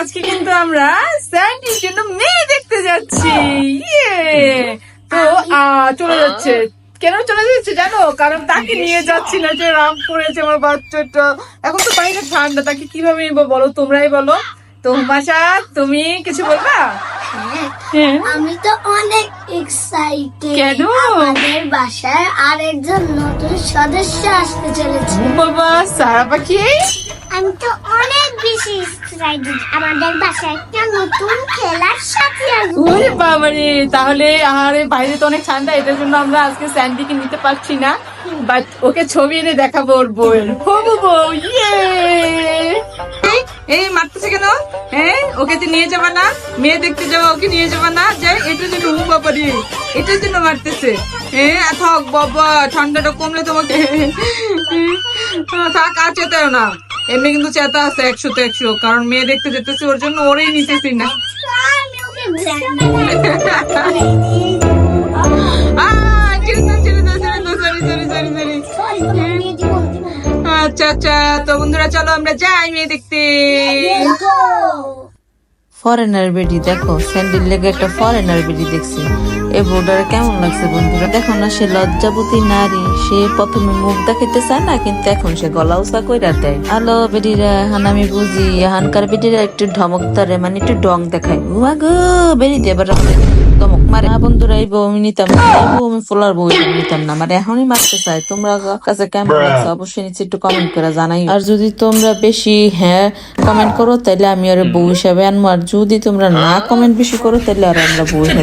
আজকে কিন্তু আমরা স্যান্ডির জন্য মেয়ে দেখতে যাচ্ছি। ইয়ে। তো চলে যাচ্ছে। কেন চলে যাচ্ছে জানো? কারণ তাকে নিয়ে যাচ্ছি না যে রাম করেছে আমার বাচ্চাটা। এখন তো বাইরে ঠান্ডা তাকে কীভাবে নিবো বলো? তোমরাই বলো। তো তুমি কিছু বলবা? হ্যাঁ আমি তো অনেক এক্সাইটেড কেন? আমাদের বাসায় আর একজন নতুন সদস্য আসতে চলেছে। বাবা সারা পাখি? আমি তো অনেক বেশি এক্সাইটেড আমাদের বাসায় একটা নতুন খেলার সাথে আসবে। ওরে বাবারে তাহলে আরে বাইরে তো অনেক ঠান্ডা এটার জন্য আমরা আজকে স্যান্ডিকে নিতে পারছি না। বাট ওকে ছবি এনে দেখাবো ওর বউয়ের। হবু বউ ইয়ে! এই মারতেছে কেন? হ্যাঁ ওকে তো নিয়ে যাবা না। মেয়ে দেখতে যাবা ওকে নিয়ে যাবা না। যাই এটার জন্য উ বাবারে এটার জন্য মারতেছে। হ্যাঁ থাক বাবা ঠান্ডাটা কমলে তোমাকে থাক আর চেতাও না। এমনি কিন্তু চেতা আছে একশো তো একশো। কারণ মেয়ে দেখতে যেতেছে, ওর জন্য ওরেই নিতেছি না। আচ্ছা আচ্ছা তো বন্ধুরা, চলো আমরা যাই মেয়ে দেখতে। ফরেনার বেডি দেখো স্যান্ডেল লেগে একটা ফরেনার বেডি দেখছি। এই বোর্ডারে কেমন লাগছে বন্ধুরা? দেখো না সে লজ্জাবতী নারী সে প্রথমে মুখ দেখাইতে চায় না কিন্তু এখন সে গলা উঁচা কইরা দেয়। আলো বেডিরা এখন আমি বুঝি এখানকার বেডিরা একটু ধমক ধরে মানে একটু ডং দেখায়। উয়া গো বেরি এবার ধমক মারে। না বন্ধুরা এই বউ আমি নিতাম না এই বউ আমি ফোলার বউ নিতাম না মানে এখনই মারতে চাই তোমরা কাছে কেমন লাগছে অবশ্যই নিচে একটু কমেন্ট করে জানাই আর যদি তোমরা বেশি হ্যাঁ কমেন্ট করো তাহলে আমি আর বউ হিসাবে আনব। আর যদি তোমরা না কমেন্ট বেশি করো তাহলে আর আমরা বুঝে।